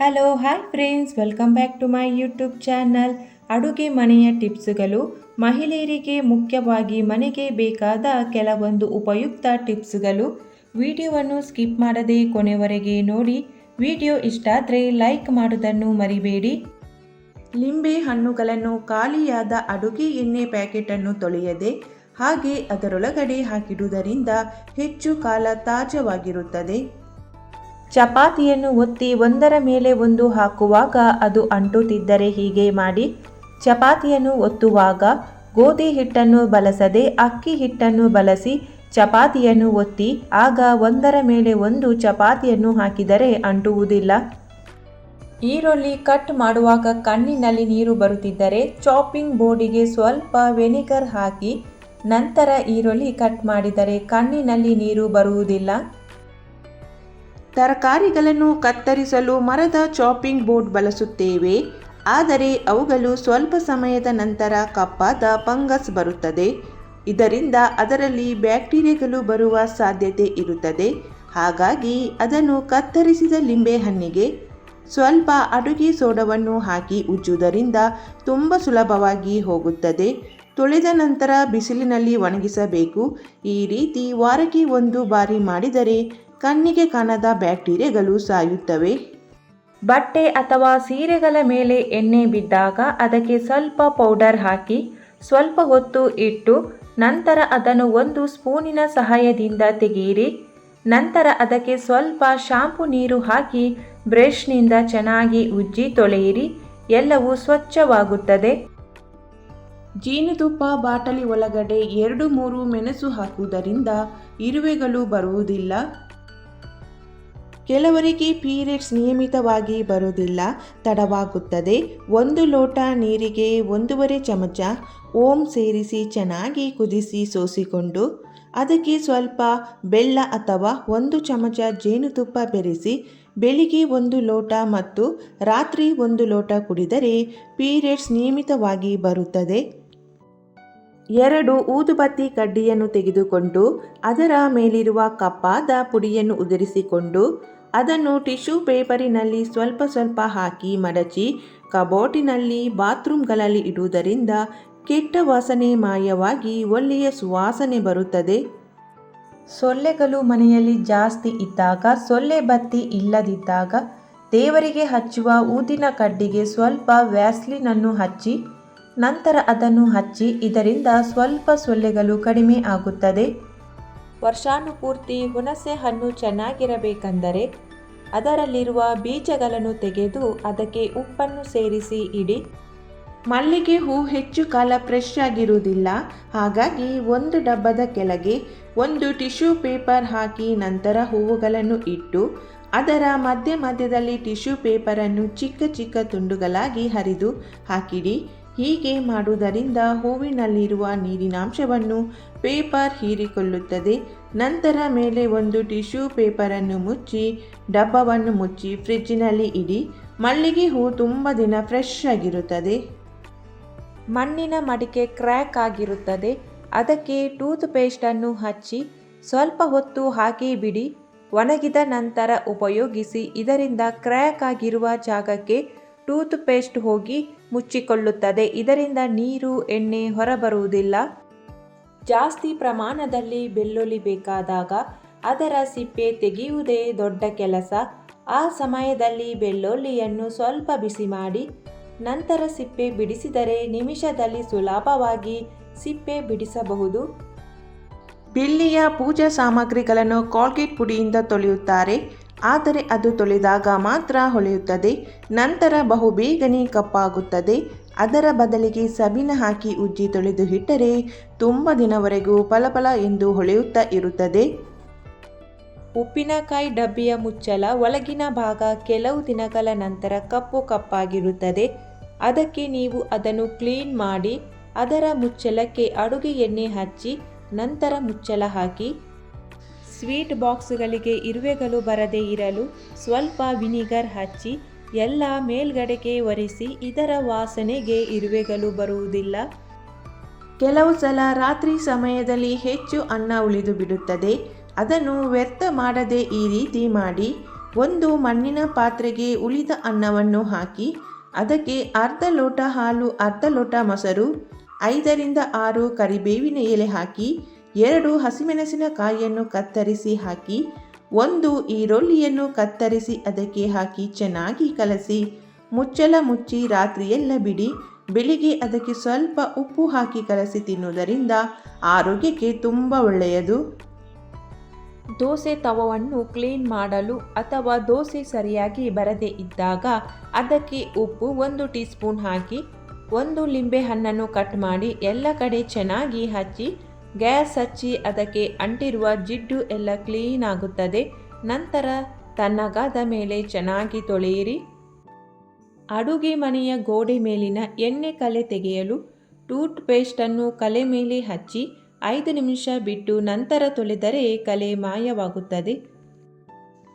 Hello hi friends welcome back to my YouTube channel ಅಡುಗೆ ಮನೆಯ ಟಿಪ್ಸ್ಗಳು. ಮಹಿಳೆಯರಿಗೆ ಮುಖ್ಯವಾಗಿ ಮನೆಗೆ ಬೇಕಾದ ಕೆಲವೊಂದು ಉಪಯುಕ್ತ ಟಿಪ್ಸ್ಗಳು. ವಿಡಿಯೋವನ್ನು ಸ್ಕಿಪ್ ಮಾಡದೆ ಕೊನೆವರೆಗೆ ನೋಡಿ. ವಿಡಿಯೋ ಇಷ್ಟ ಆದರೆ ಲೈಕ್ ಮಾಡೋದನ್ನು ಮರಿಬೇಡಿ. ಲಿಂಬೆ ಹಣ್ಣುಗಳನ್ನು ಖಾಲಿಯಾದ ಅಡುಗೆ ಎಣ್ಣೆ ಪ್ಯಾಕೆಟನ್ನು ತೊಳೆಯದೆ, ಹಾಗೆ ಅದರೊಳಗಡೆ ಹಾಕಿಡುವುದರಿಂದ ಹೆಚ್ಚು ಕಾಲ ತಾಜಾವಾಗಿರುತ್ತದೆ. ಚಪಾತಿಯನ್ನು ಒತ್ತಿ ಒಂದರ ಮೇಲೆ ಒಂದು ಹಾಕುವಾಗ ಅದು ಅಂಟುತ್ತಿದ್ದರೆ ಹೀಗೆ ಮಾಡಿ ಚಪಾತಿಯನ್ನು ಒತ್ತುವಾಗ ಗೋಧಿ ಹಿಟ್ಟನ್ನು ಬಳಸದೆ ಅಕ್ಕಿ ಹಿಟ್ಟನ್ನು ಬಳಸಿ ಚಪಾತಿಯನ್ನು ಒತ್ತಿ ಆಗ ಒಂದರ ಮೇಲೆ ಒಂದು ಚಪಾತಿಯನ್ನು ಹಾಕಿದರೆ ಅಂಟುವುದಿಲ್ಲ. ಈರುಳ್ಳಿ ಕಟ್ ಮಾಡುವಾಗ ಕಣ್ಣಿನಲ್ಲಿ ನೀರು ಬರುತ್ತಿದ್ದರೆ ಚಾಪಿಂಗ್ ಬೋರ್ಡಿಗೆ ಸ್ವಲ್ಪ ವೆನಿಗರ್ ಹಾಕಿ ನಂತರ ಈರುಳ್ಳಿ ಕಟ್ ಮಾಡಿದರೆ ಕಣ್ಣಿನಲ್ಲಿ ನೀರು ಬರುವುದಿಲ್ಲ. ತರಕಾರಿಗಳನ್ನು ಕತ್ತರಿಸಲು ಮರದ ಚಾಪಿಂಗ್ ಬೋರ್ಡ್ ಬಳಸುತ್ತೇವೆ. ಆದರೆ ಅವುಗಳು ಸ್ವಲ್ಪ ಸಮಯದ ನಂತರ ಕಪ್ಪಾದ ಫಂಗಸ್ ಬರುತ್ತದೆ. ಇದರಿಂದ ಅದರಲ್ಲಿ ಬ್ಯಾಕ್ಟೀರಿಯಾಗಳು ಬರುವ ಸಾಧ್ಯತೆ ಇರುತ್ತದೆ. ಹಾಗಾಗಿ ಅದನ್ನು ಕತ್ತರಿಸಿದ ಲಿಂಬೆಹಣ್ಣಿಗೆ ಸ್ವಲ್ಪ ಅಡುಗೆ ಸೋಡವನ್ನು ಹಾಕಿ ಉಜ್ಜುವುದರಿಂದ ತುಂಬ ಸುಲಭವಾಗಿ ಹೋಗುತ್ತದೆ. ತೊಳೆದ ನಂತರ ಬಿಸಿಲಿನಲ್ಲಿ ಒಣಗಿಸಬೇಕು. ಈ ರೀತಿ ವಾರಕ್ಕೆ ಒಂದು ಬಾರಿ ಮಾಡಿದರೆ ಕಣ್ಣಿಗೆ ಕಾಣದ ಬ್ಯಾಕ್ಟೀರಿಯಾಗಳು ಸಾಯುತ್ತವೆ. ಬಟ್ಟೆ ಅಥವಾ ಸೀರೆಗಳ ಮೇಲೆ ಎಣ್ಣೆ ಬಿದ್ದಾಗ ಅದಕ್ಕೆ ಸ್ವಲ್ಪ ಪೌಡರ್ ಹಾಕಿ ಸ್ವಲ್ಪ ಹೊತ್ತು ಇಟ್ಟು ನಂತರ ಅದನ್ನು ಒಂದು ಸ್ಪೂನಿನ ಸಹಾಯದಿಂದ ತೆಗೆಯಿರಿ ನಂತರ ಅದಕ್ಕೆ ಸ್ವಲ್ಪ ಶಾಂಪು ನೀರು ಹಾಕಿ ಬ್ರಷ್ನಿಂದ ಚೆನ್ನಾಗಿ ಉಜ್ಜಿ ತೊಳೆಯಿರಿ. ಎಲ್ಲವೂ ಸ್ವಚ್ಛವಾಗುತ್ತದೆ. ಜೇನುತುಪ್ಪ ಬಾಟಲಿ ಒಳಗಡೆ ಎರಡು ಮೂರು ಮೆಣಸು ಹಾಕುವುದರಿಂದ ಇರುವೆಗಳು ಬರುವುದಿಲ್ಲ. ಕೆಲವರಿಗೆ ಪೀರಿಯಡ್ಸ್ ನಿಯಮಿತವಾಗಿ ಬರುವುದಿಲ್ಲ, ತಡವಾಗುತ್ತದೆ. ಒಂದು ಲೋಟ ನೀರಿಗೆ ಒಂದೂವರೆ ಚಮಚ ಓಂ ಸೇರಿಸಿ ಚೆನ್ನಾಗಿ ಕುದಿಸಿ ಸೋಸಿಕೊಂಡು, ಅದಕ್ಕೆ ಸ್ವಲ್ಪ ಬೆಲ್ಲ ಅಥವಾ ಒಂದು ಚಮಚ ಜೇನುತುಪ್ಪ ಬೆರೆಸಿ, ಬೆಳಿಗ್ಗೆ ಒಂದು ಲೋಟ ಮತ್ತು ರಾತ್ರಿ ಒಂದು ಲೋಟ ಕುಡಿದರೆ ಪೀರಿಯಡ್ಸ್ ನಿಯಮಿತವಾಗಿ ಬರುತ್ತದೆ. ಎರಡು ಊದುಬತ್ತಿ ಕಡ್ಡಿಯನ್ನು ತೆಗೆದುಕೊಂಡು, ಅದರ ಮೇಲಿರುವ ಕಪ್ಪಾದ ಪುಡಿಯನ್ನು ಉದುರಿಸಿಕೊಂಡು ಅದನ್ನು ಟಿಶ್ಯೂ ಪೇಪರಿನಲ್ಲಿ ಸ್ವಲ್ಪ ಸ್ವಲ್ಪ ಹಾಕಿ ಮಡಚಿ ಕಬೋಟಿನಲ್ಲಿ ಬಾತ್ರೂಮ್ಗಳಲ್ಲಿ ಇಡುವುದರಿಂದ ಕೆಟ್ಟ ವಾಸನೆ ಮಾಯವಾಗಿ ಒಳ್ಳೆಯ ಸುವಾಸನೆ ಬರುತ್ತದೆ. ಸೊಳ್ಳೆಗಳು ಮನೆಯಲ್ಲಿ ಜಾಸ್ತಿ ಇದ್ದಾಗ, ಸೊಳ್ಳೆ ಬತ್ತಿ ಇಲ್ಲದಿದ್ದಾಗ ದೇವರಿಗೆ ಹಚ್ಚುವ ಊದಿನ ಕಡ್ಡಿಗೆ ಸ್ವಲ್ಪ ವ್ಯಾಸ್ಲಿನನ್ನು ಹಚ್ಚಿ, ನಂತರ ಅದನ್ನು ಹಚ್ಚಿ ಇದರಿಂದ ಸ್ವಲ್ಪ ಸೊಳ್ಳೆಗಳು ಕಡಿಮೆ ಆಗುತ್ತದೆ. ವರ್ಷಾನುಪೂರ್ತಿ ಹುಣಸೆ ಹಣ್ಣು ಚೆನ್ನಾಗಿರಬೇಕೆಂದರೆ ಅದರಲ್ಲಿರುವ ಬೀಜಗಳನ್ನು ತೆಗೆದು ಅದಕ್ಕೆ ಉಪ್ಪನ್ನು ಸೇರಿಸಿ ಇಡಿ. ಮಲ್ಲಿಗೆ ಹೂ ಹೆಚ್ಚು ಕಾಲ ಫ್ರೆಶ್ ಆಗಿರುವುದಿಲ್ಲ. ಹಾಗಾಗಿ ಒಂದು ಡಬ್ಬದ ಕೆಳಗೆ ಒಂದು ಟಿಶ್ಯೂ ಪೇಪರ್ ಹಾಕಿ ನಂತರ ಹೂವುಗಳನ್ನು ಇಟ್ಟು, ಅದರ ಮಧ್ಯ ಮಧ್ಯದಲ್ಲಿ ಟಿಶ್ಯೂ ಪೇಪರನ್ನು ಚಿಕ್ಕ ಚಿಕ್ಕ ತುಂಡುಗಳಾಗಿ ಹರಿದು ಹಾಕಿಡಿ. ಹೀಗೆ ಮಾಡುವುದರಿಂದ ಹೂವಿನಲ್ಲಿರುವ ನೀರಿನಾಂಶವನ್ನು ಪೇಪರ್ ಹೀರಿಕೊಳ್ಳುತ್ತದೆ. ನಂತರ ಮೇಲೆ ಒಂದು ಟಿಶ್ಯೂ ಪೇಪರನ್ನು ಮುಚ್ಚಿ, ಡಬ್ಬವನ್ನು ಮುಚ್ಚಿ ಫ್ರಿಜ್ಜಿನಲ್ಲಿ ಇಡಿ. ಮಲ್ಲಿಗೆ ಹೂ ತುಂಬ ದಿನ ಫ್ರೆಶ್ ಆಗಿರುತ್ತದೆ. ಮಣ್ಣಿನ ಮಡಿಕೆ ಕ್ರ್ಯಾಕ್ ಆಗಿರುತ್ತದೆ. ಅದಕ್ಕೆ ಟೂತ್ ಪೇಸ್ಟನ್ನು ಹಚ್ಚಿ, ಸ್ವಲ್ಪ ಹೊತ್ತು ಹಾಕಿ ಬಿಡಿ. ಒಣಗಿದ ನಂತರ ಉಪಯೋಗಿಸಿ, ಇದರಿಂದ ಕ್ರ್ಯಾಕ್ ಆಗಿರುವ ಜಾಗಕ್ಕೆ ಟೂತ್ ಪೇಸ್ಟ್ ಹೋಗಿ ಮುಚ್ಚಿಕೊಳ್ಳುತ್ತದೆ. ಇದರಿಂದ ನೀರು, ಎಣ್ಣೆ ಹೊರಬರುವುದಿಲ್ಲ. ಜಾಸ್ತಿ ಪ್ರಮಾಣದಲ್ಲಿ ಬೆಳ್ಳುಳ್ಳಿ ಬೇಕಾದಾಗ ಅದರ ಸಿಪ್ಪೆ ತೆಗೆಯುವುದೇ ದೊಡ್ಡ ಕೆಲಸ. ಆ ಸಮಯದಲ್ಲಿ ಬೆಳ್ಳುಳ್ಳಿಯನ್ನು ಸ್ವಲ್ಪ ಬಿಸಿ ಮಾಡಿ, ನಂತರ ಸಿಪ್ಪೆ ಬಿಡಿಸಿದರೆ ನಿಮಿಷದಲ್ಲಿ ಸುಲಭವಾಗಿ ಸಿಪ್ಪೆ ಬಿಡಿಸಬಹುದು. ಬಿಲ್ಲಿಯ ಪೂಜಾ ಸಾಮಗ್ರಿಗಳನ್ನು ಕಾಲ್ಗೇಟ್ ಪುಡಿಯಿಂದ ತೊಳೆಯುತ್ತಾರೆ. ಆದರೆ ಅದು ತೊಳೆದಾಗ ಮಾತ್ರ ಹೊಳೆಯುತ್ತದೆ. ನಂತರ ಬಹು ಬೇಗನೆ ಕಪ್ಪಾಗುತ್ತದೆ. ಅದರ ಬದಲಿಗೆ ಸಬೀನ ಹಾಕಿ ಉಜ್ಜಿ ತೊಳೆದು ಇಟ್ಟರೆ ತುಂಬ ದಿನವರೆಗೂ ಫಲಫಲ ಎಂದು ಹೊಳೆಯುತ್ತಾ ಇರುತ್ತದೆ. ಉಪ್ಪಿನಕಾಯಿ ಡಬ್ಬಿಯ ಮುಚ್ಚಳ ಒಳಗಿನ ಭಾಗ ಕೆಲವು ದಿನಗಳ ನಂತರ ಕಪ್ಪು ಕಪ್ಪಾಗಿರುತ್ತದೆ. ಅದಕ್ಕೆ ನೀವು ಅದನ್ನು ಕ್ಲೀನ್ ಮಾಡಿ, ಅದರ ಮುಚ್ಚಳಕ್ಕೆ ಅಡುಗೆ ಎಣ್ಣೆ ಹಚ್ಚಿ, ನಂತರ ಮುಚ್ಚಳ ಹಾಕಿ ಸ್ವೀಟ್ ಬಾಕ್ಸ್ಗಳಿಗೆ ಇರುವೆಗಳು ಬರದೇ ಇರಲು ಸ್ವಲ್ಪ ವಿನಿಗರ್ ಹಚ್ಚಿ, ಎಲ್ಲ ಮೇಲ್ಗಡೆಗೆ ಒರೆಸಿ ಇದರ ವಾಸನೆಗೆ ಇರುವೆಗಳು ಬರುವುದಿಲ್ಲ. ಕೆಲವು ಸಲ ರಾತ್ರಿ ಸಮಯದಲ್ಲಿ ಹೆಚ್ಚು ಅನ್ನ ಉಳಿದು ಬಿಡುತ್ತದೆ. ಅದನ್ನು ವ್ಯರ್ಥ ಮಾಡದೆ ಈ ರೀತಿ ಮಾಡಿ, ಒಂದು ಮಣ್ಣಿನ ಪಾತ್ರೆಗೆ ಉಳಿದ ಅನ್ನವನ್ನು ಹಾಕಿ, ಅದಕ್ಕೆ ಅರ್ಧ ಲೋಟ ಹಾಲು, ಅರ್ಧ ಲೋಟ ಮೊಸರು, ಐದರಿಂದ ಆರು ಕರಿಬೇವಿನ ಎಲೆ ಹಾಕಿ ಎರಡು ಹಸಿಮೆಣಸಿನಕಾಯಿಯನ್ನು ಕತ್ತರಿಸಿ ಹಾಕಿ, ಒಂದು ಈರುಳ್ಳಿಯನ್ನು ಕತ್ತರಿಸಿ ಅದಕ್ಕೆ ಹಾಕಿ ಚೆನ್ನಾಗಿ ಕಲಸಿ ಮುಚ್ಚಲ ಮುಚ್ಚಿ ರಾತ್ರಿಯೆಲ್ಲ ಬಿಡಿ, ಬೆಳಿಗ್ಗೆ ಅದಕ್ಕೆ ಸ್ವಲ್ಪ ಉಪ್ಪು ಹಾಕಿ ಕಲಸಿ ತಿನ್ನುವುದರಿಂದ ಆರೋಗ್ಯಕ್ಕೆ ತುಂಬ ಒಳ್ಳೆಯದು. ದೋಸೆ ತವವನ್ನು ಕ್ಲೀನ್ ಮಾಡಲು ಅಥವಾ ದೋಸೆ ಸರಿಯಾಗಿ ಬರದೇ ಇದ್ದಾಗ ಅದಕ್ಕೆ ಉಪ್ಪು ಒಂದು ಟೀ ಸ್ಪೂನ್ ಹಾಕಿ, ಒಂದು ಲಿಂಬೆ ಹಣ್ಣನ್ನು ಕಟ್ ಮಾಡಿ ಎಲ್ಲ ಕಡೆ ಚೆನ್ನಾಗಿ ಹಚ್ಚಿ ಗ್ಯಾಸ್ ಹಚ್ಚಿ ಅದಕ್ಕೆ ಅಂಟಿರುವ ಜಿಡ್ಡು ಎಲ್ಲ ಕ್ಲೀನ್ ಆಗುತ್ತದೆ. ನಂತರ ತಣ್ಣಗಾದ ಮೇಲೆ ಚೆನ್ನಾಗಿ ತೊಳೆಯಿರಿ. ಅಡುಗೆ ಮನೆಯ ಗೋಡೆ ಮೇಲಿನ ಎಣ್ಣೆ ಕಲೆ ತೆಗೆಯಲು ಟೂತ್ ಪೇಸ್ಟನ್ನು ಕಲೆ ಮೇಲೆ ಹಚ್ಚಿ ಐದು ನಿಮಿಷ ಬಿಟ್ಟು ನಂತರ ತೊಳೆದರೆ ಕಲೆ ಮಾಯವಾಗುತ್ತದೆ.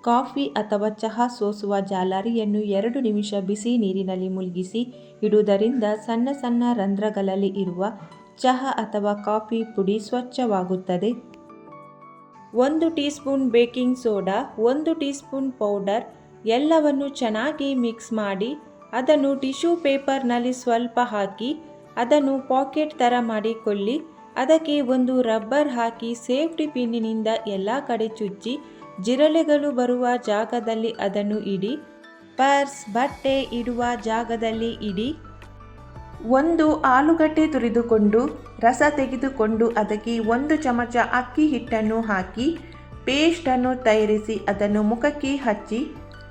ಕಾಫಿ ಅಥವಾ ಚಹಾ ಸೋಸುವ ಜಾಲರಿಯನ್ನು ಎರಡು ನಿಮಿಷ ಬಿಸಿ ನೀರಿನಲ್ಲಿ ಮುಳುಗಿಸಿ ಇಡುವುದರಿಂದ ಸಣ್ಣ ಸಣ್ಣ ರಂಧ್ರಗಳಲ್ಲಿ ಇರುವ ಚಹಾ ಅಥವಾ ಕಾಫಿ ಪುಡಿ ಸ್ವಚ್ಛವಾಗುತ್ತದೆ. ಒಂದು ಟೀ ಸ್ಪೂನ್ ಬೇಕಿಂಗ್ ಸೋಡಾ, ಒಂದು ಟೀ ಸ್ಪೂನ್ ಪೌಡರ್, ಎಲ್ಲವನ್ನು ಚೆನ್ನಾಗಿ ಮಿಕ್ಸ್ ಮಾಡಿ, ಅದನ್ನು ಟಿಶ್ಯೂ ಪೇಪರ್ನಲ್ಲಿ ಸ್ವಲ್ಪ ಹಾಕಿ, ಅದನ್ನು ಪಾಕೆಟ್ ಥರ ಮಾಡಿಕೊಳ್ಳಿ. ಅದಕ್ಕೆ ಒಂದು ರಬ್ಬರ್ ಹಾಕಿ ಸೇಫ್ಟಿ ಪಿನ್ನಿನಿಂದ ಎಲ್ಲ ಕಡೆ ಚುಚ್ಚಿ, ಜಿರಳೆಗಳು ಬರುವ ಜಾಗದಲ್ಲಿ ಅದನ್ನು ಇಡಿ. ಪರ್ಸ್, ಬಟ್ಟೆ ಇಡುವ ಜಾಗದಲ್ಲಿ ಇಡಿ. ಒಂದು ಆಲೂಗಡ್ಡೆ ತುರಿದುಕೊಂಡು ರಸ ತೆಗೆದುಕೊಂಡು ಅದಕ್ಕೆ ಒಂದು ಚಮಚ ಅಕ್ಕಿ ಹಿಟ್ಟನ್ನು ಹಾಕಿ ಪೇಸ್ಟನ್ನು ತಯಾರಿಸಿ ಅದನ್ನು ಮುಖಕ್ಕೆ ಹಚ್ಚಿ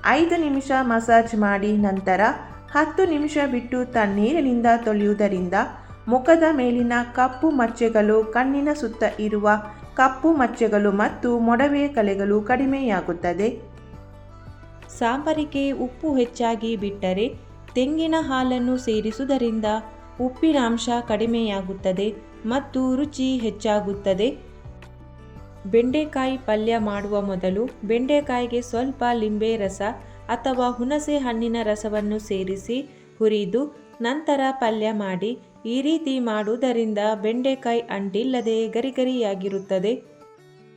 ಐದು ನಿಮಿಷ ಮಸಾಜ್ ಮಾಡಿ ನಂತರ ಹತ್ತು ನಿಮಿಷ ಬಿಟ್ಟು ತಣ್ಣೀರಿನಿಂದ ತೊಳೆಯುವುದರಿಂದ ಮುಖದ ಮೇಲಿನ ಕಪ್ಪು ಮಚ್ಚೆಗಳು, ಕಣ್ಣಿನ ಸುತ್ತ ಇರುವ ಕಪ್ಪು ಮಚ್ಚೆಗಳು ಮತ್ತು ಮೊಡವೆ ಕಲೆಗಳು ಕಡಿಮೆಯಾಗುತ್ತದೆ. ಸಾಂಬಾರಿಗೆ ಉಪ್ಪು ಹೆಚ್ಚಾಗಿ ಬಿಟ್ಟರೆ ತೆಂಗಿನ ಹಾಲನ್ನು ಸೇರಿಸುವುದರಿಂದ ಉಪ್ಪಿನಾಂಶ ಕಡಿಮೆಯಾಗುತ್ತದೆ ಮತ್ತು ರುಚಿ ಹೆಚ್ಚಾಗುತ್ತದೆ. ಬೆಂಡೆಕಾಯಿ ಪಲ್ಯ ಮಾಡುವ ಮೊದಲು ಬೆಂಡೆಕಾಯಿಗೆ ಸ್ವಲ್ಪ ಲಿಂಬೆ ರಸ ಅಥವಾ ಹುಣಸೆ ಹಣ್ಣಿನ ರಸವನ್ನು ಸೇರಿಸಿ ಹುರಿದು ನಂತರ ಪಲ್ಯ ಮಾಡಿ ಈ ರೀತಿ ಮಾಡುವುದರಿಂದ ಬೆಂಡೆಕಾಯಿ ಅಂಟಿಲ್ಲದೆ ಗರಿಗರಿಯಾಗಿರುತ್ತದೆ.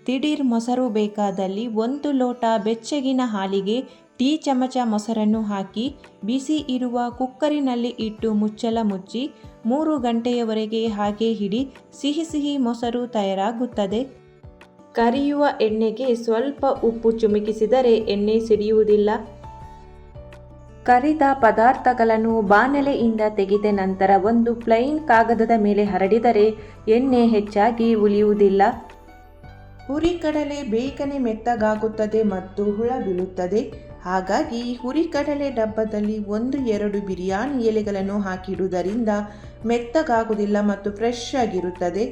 ದಿಢೀರ್ ಮೊಸರು ಬೇಕಾದಲ್ಲಿ ಒಂದು ಲೋಟ ಬೆಚ್ಚಗಿನ ಹಾಲಿಗೆ ಟೀ ಚಮಚ ಮೊಸರನ್ನು ಹಾಕಿ ಬಿಸಿ ಇರುವ ಕುಕ್ಕರಿನಲ್ಲಿ ಇಟ್ಟು ಮುಚ್ಚಲ ಮುಚ್ಚಿ ಮೂರು ಗಂಟೆಯವರೆಗೆ ಹಾಗೆ ಹಿಡಿ ಸಿಹಿ ಸಿಹಿ ಮೊಸರು ತಯಾರಾಗುತ್ತದೆ. ಕರಿಯುವ ಎಣ್ಣೆಗೆ ಸ್ವಲ್ಪ ಉಪ್ಪು ಚುಮುಕಿಸಿದರೆ ಎಣ್ಣೆ ಸಿಡಿಯುವುದಿಲ್ಲ. ಕರಿದ ಪದಾರ್ಥಗಳನ್ನು ಬಾಣಲೆಯಿಂದ ತೆಗೆದ ನಂತರ ಒಂದು ಪ್ಲೈನ್ ಕಾಗದದ ಮೇಲೆ ಹರಡಿದರೆ ಎಣ್ಣೆ ಹೆಚ್ಚಾಗಿ ಉಳಿಯುವುದಿಲ್ಲ. ಹುರಿಕಡಲೆ ಬೇಗನೆ ಮೆತ್ತಗಾಗುತ್ತದೆ ಮತ್ತು ಹುಳ ಬೀಳುತ್ತದೆ. ಹಾಗಾಗಿ ಹುರಿಕಡಲೆ ಡಬ್ಬದಲ್ಲಿ ಒಂದು, ಎರಡು ಬಿರಿಯಾನಿ ಎಲೆಗಳನ್ನು ಹಾಕಿಡುವುದರಿಂದ ಮೆತ್ತಗಾಗುವುದಿಲ್ಲ ಮತ್ತು ಫ್ರೆಶ್ ಆಗಿರುತ್ತದೆ.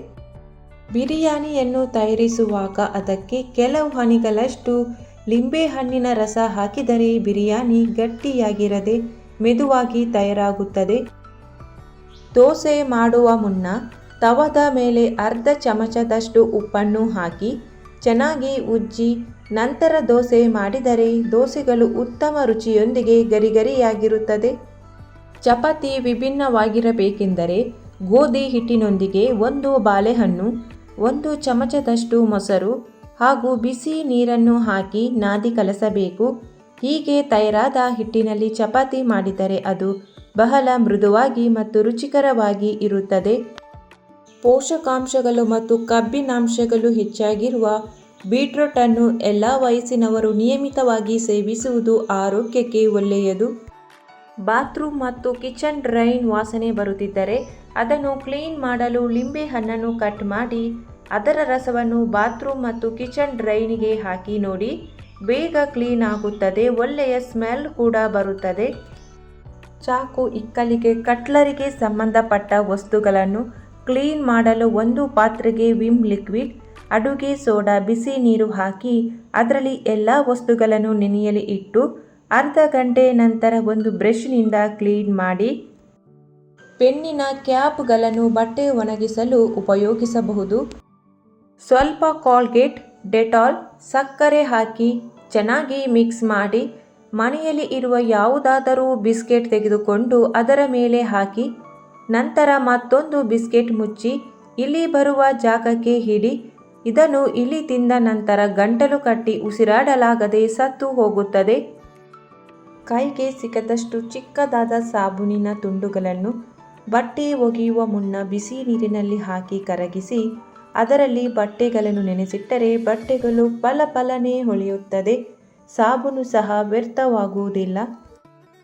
ಬಿರಿಯಾನಿಯನ್ನು ತಯಾರಿಸುವಾಗ ಅದಕ್ಕೆ ಕೆಲವು ಹನಿಗಳಷ್ಟು ಲಿಂಬೆಹಣ್ಣಿನ ರಸ ಹಾಕಿದರೆ ಬಿರಿಯಾನಿ ಗಟ್ಟಿಯಾಗಿರದೆ ಮೆದುವಾಗಿ ತಯಾರಾಗುತ್ತದೆ. ದೋಸೆ ಮಾಡುವ ಮುನ್ನ ತವದ ಮೇಲೆ ಅರ್ಧ ಚಮಚದಷ್ಟು ಉಪ್ಪನ್ನು ಹಾಕಿ ಚೆನ್ನಾಗಿ ಉಜ್ಜಿ ನಂತರ ದೋಸೆ ಮಾಡಿದರೆ ದೋಸೆಗಳು ಉತ್ತಮ ರುಚಿಯೊಂದಿಗೆ ಗರಿಗರಿಯಾಗಿರುತ್ತದೆ. ಚಪಾತಿ ವಿಭಿನ್ನವಾಗಿರಬೇಕೆಂದರೆ ಗೋಧಿ ಹಿಟ್ಟಿನೊಂದಿಗೆ ಒಂದು ಬಾಳೆಹಣ್ಣು, ಒಂದು ಚಮಚದಷ್ಟು ಮೊಸರು ಹಾಗೂ ಬಿಸಿ ನೀರನ್ನು ಹಾಕಿ ನಾದಿ ಕಲಸಬೇಕು. ಹೀಗೆ ತಯಾರಾದ ಹಿಟ್ಟಿನಲ್ಲಿ ಚಪಾತಿ ಮಾಡಿದರೆ ಅದು ಬಹಳ ಮೃದುವಾಗಿ ಮತ್ತು ರುಚಿಕರವಾಗಿ ಇರುತ್ತದೆ. ಪೋಷಕಾಂಶಗಳು ಮತ್ತು ಕಬ್ಬಿನಾಂಶಗಳು ಹೆಚ್ಚಾಗಿರುವ ಬೀಟ್ರೂಟನ್ನು ಎಲ್ಲ ವಯಸ್ಸಿನವರು ನಿಯಮಿತವಾಗಿ ಸೇವಿಸುವುದು ಆರೋಗ್ಯಕ್ಕೆ ಒಳ್ಳೆಯದು. ಬಾತ್ರೂಮ್ ಮತ್ತು ಕಿಚನ್ ಡ್ರೈನ್ ವಾಸನೆ ಬರುತ್ತಿದ್ದರೆ ಅದನ್ನು ಕ್ಲೀನ್ ಮಾಡಲು ಲಿಂಬೆ ಹಣ್ಣನ್ನು ಕಟ್ ಮಾಡಿ, ಅದರ ರಸವನ್ನು ಬಾತ್ರೂಮ್ ಮತ್ತು ಕಿಚನ್ ಡ್ರೈನಿಗೆ ಹಾಕಿ ನೋಡಿ, ಬೇಗ ಕ್ಲೀನ್ ಆಗುತ್ತದೆ, ಒಳ್ಳೆಯ ಸ್ಮೆಲ್ ಕೂಡ ಬರುತ್ತದೆ. ಚಾಕು, ಇಕ್ಕಲಿಗೆ, ಕಟ್ಲರಿಗೆ ಸಂಬಂಧಪಟ್ಟ ವಸ್ತುಗಳನ್ನು ಕ್ಲೀನ್ ಮಾಡಲು ಒಂದು ಪಾತ್ರೆಗೆ ವಿಮ್ ಲಿಕ್ವಿಡ್, ಅಡುಗೆ ಸೋಡಾ, ಬಿಸಿ ನೀರು ಹಾಕಿ ಅದರಲ್ಲಿ ಎಲ್ಲ ವಸ್ತುಗಳನ್ನು ನೆನೆಯಲು ಇಟ್ಟು ಅರ್ಧ ಗಂಟೆ ನಂತರ ಒಂದು ಬ್ರಷ್ನಿಂದ ಕ್ಲೀನ್ ಮಾಡಿ ಪೆನ್ನಿನ ಕ್ಯಾಪ್ಗಳನ್ನು ಬಟ್ಟೆ ಒಣಗಿಸಲು ಉಪಯೋಗಿಸಬಹುದು. ಸ್ವಲ್ಪ ಕಾಲ್ಗೇಟ್ ಡೆಟಾಲ್ ಸಕ್ಕರೆ ಹಾಕಿ ಚೆನ್ನಾಗಿ ಮಿಕ್ಸ್ ಮಾಡಿ ಮನೆಯಲ್ಲಿ ಇರುವ ಯಾವುದಾದರೂ ಬಿಸ್ಕೆಟ್ ತೆಗೆದುಕೊಂಡು ಅದರ ಮೇಲೆ ಹಾಕಿ ನಂತರ ಮತ್ತೊಂದು ಬಿಸ್ಕೆಟ್ ಮುಚ್ಚಿ ಇಲ್ಲಿ ಬರುವ ಜಾಗಕ್ಕೆ ಹಿಡಿ, ಇದನ್ನು ಇಲಿ ತಿಂದ ನಂತರ ಗಂಟಲು ಕಟ್ಟಿ ಉಸಿರಾಡಲಾಗದೆ ಸತ್ತು ಹೋಗುತ್ತದೆ. ಕೈಗೆ ಸಿಕ್ಕದಷ್ಟು ಚಿಕ್ಕದಾದ ಸಾಬೂನಿನ ತುಂಡುಗಳನ್ನು ಬಟ್ಟೆ ಒಗೆಯುವ ಮುನ್ನ ಬಿಸಿ ನೀರಿನಲ್ಲಿ ಹಾಕಿ ಕರಗಿಸಿ, ಅದರಲ್ಲಿ ಬಟ್ಟೆಗಳನ್ನು ನೆನೆಸಿಟ್ಟರೆ ಬಟ್ಟೆಗಳು ಫಲಫಲನೆ ಹೊಳೆಯುತ್ತದೆ. ಸಾಬೂನು ಸಹ ವ್ಯರ್ಥವಾಗುವುದಿಲ್ಲ.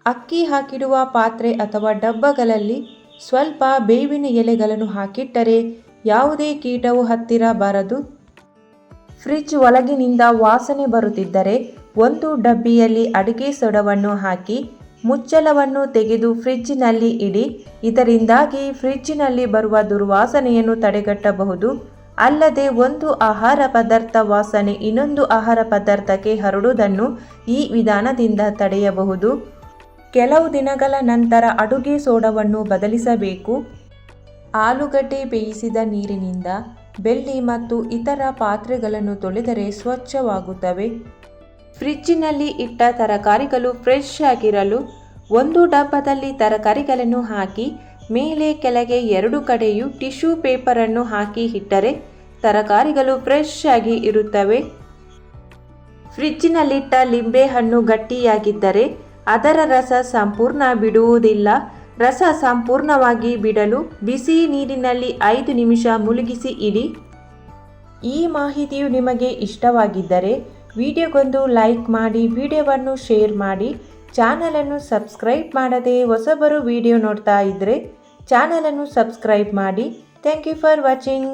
ಅಕ್ಕಿ ಹಾಕಿಡುವ ಪಾತ್ರೆ ಅಥವಾ ಡಬ್ಬಗಳಲ್ಲಿ ಸ್ವಲ್ಪ ಬೇವಿನ ಎಲೆಗಳನ್ನು ಹಾಕಿಟ್ಟರೆ ಯಾವುದೇ ಕೀಟವು ಹತ್ತಿರ ಬಾರದು ಫ್ರಿಜ್ ಒಳಗಿನಿಂದ ವಾಸನೆ ಬರುತ್ತಿದ್ದರೆ ಒಂದು ಡಬ್ಬಿಯಲ್ಲಿ ಅಡಿಕೆ ಸೊಡವನ್ನು ಹಾಕಿ ಮುಚ್ಚಳವನ್ನು ತೆಗೆದು ಫ್ರಿಡ್ಜ್ನಲ್ಲಿ ಇಡಿ. ಇದರಿಂದಾಗಿ ಫ್ರಿಜ್ಜಿನಲ್ಲಿ ಬರುವ ದುರ್ವಾಸನೆಯನ್ನು ತಡೆಗಟ್ಟಬಹುದು. ಅಲ್ಲದೆ ಒಂದು ಆಹಾರ ಪದಾರ್ಥ ವಾಸನೆ ಇನ್ನೊಂದು ಆಹಾರ ಪದಾರ್ಥಕ್ಕೆ ಹರಡುವುದನ್ನು ಈ ವಿಧಾನದಿಂದ ತಡೆಯಬಹುದು. ಕೆಲವು ದಿನಗಳ ನಂತರ ಅಡುಗೆ ಸೋಡವನ್ನು ಬದಲಿಸಬೇಕು. ಆಲೂಗಡ್ಡೆ ಬೇಯಿಸಿದ ನೀರಿನಿಂದ ಬೆಳ್ಳಿ ಮತ್ತು ಇತರ ಪಾತ್ರೆಗಳನ್ನು ತೊಳೆದರೆ ಸ್ವಚ್ಛವಾಗುತ್ತವೆ. ಫ್ರಿಜ್ಜಿನಲ್ಲಿ ಇಟ್ಟ ತರಕಾರಿಗಳು ಫ್ರೆಶ್ ಆಗಿರಲು ಒಂದು ಡಬ್ಬದಲ್ಲಿ ತರಕಾರಿಗಳನ್ನು ಹಾಕಿ, ಮೇಲೆ ಕೆಳಗೆ ಎರಡು ಕಡೆಯೂ ಟಿಶ್ಯೂ ಪೇಪರನ್ನು ಹಾಕಿ ಇಟ್ಟರೆ ತರಕಾರಿಗಳು ಫ್ರೆಶ್ ಆಗಿ ಇರುತ್ತವೆ. ಫ್ರಿಡ್ಜಿನಲ್ಲಿಟ್ಟ ಲಿಂಬೆಹಣ್ಣು ಗಟ್ಟಿಯಾಗಿದ್ದರೆ ಅದರ ರಸ ಸಂಪೂರ್ಣ ಬಿಡುವುದಿಲ್ಲ. ರಸ ಸಂಪೂರ್ಣವಾಗಿ ಬಿಡಲು ಬಿಸಿ ನೀರಿನಲ್ಲಿ ಐದು ನಿಮಿಷ ಮುಳುಗಿಸಿ ಇಡಿ. ಈ ಮಾಹಿತಿಯು ನಿಮಗೆ ಇಷ್ಟವಾಗಿದ್ದರೆ ವಿಡಿಯೋಗೊಂದು ಲೈಕ್ ಮಾಡಿ, ವಿಡಿಯೋವನ್ನು ಶೇರ್ ಮಾಡಿ. ಚಾನಲನ್ನು ಸಬ್ಸ್ಕ್ರೈಬ್ ಮಾಡದೆ ಹೊಸಬರು ವಿಡಿಯೋ ನೋಡ್ತಾ ಇದ್ದರೆ ಚಾನಲನ್ನು ಸಬ್ಸ್ಕ್ರೈಬ್ ಮಾಡಿ. Thank you for watching.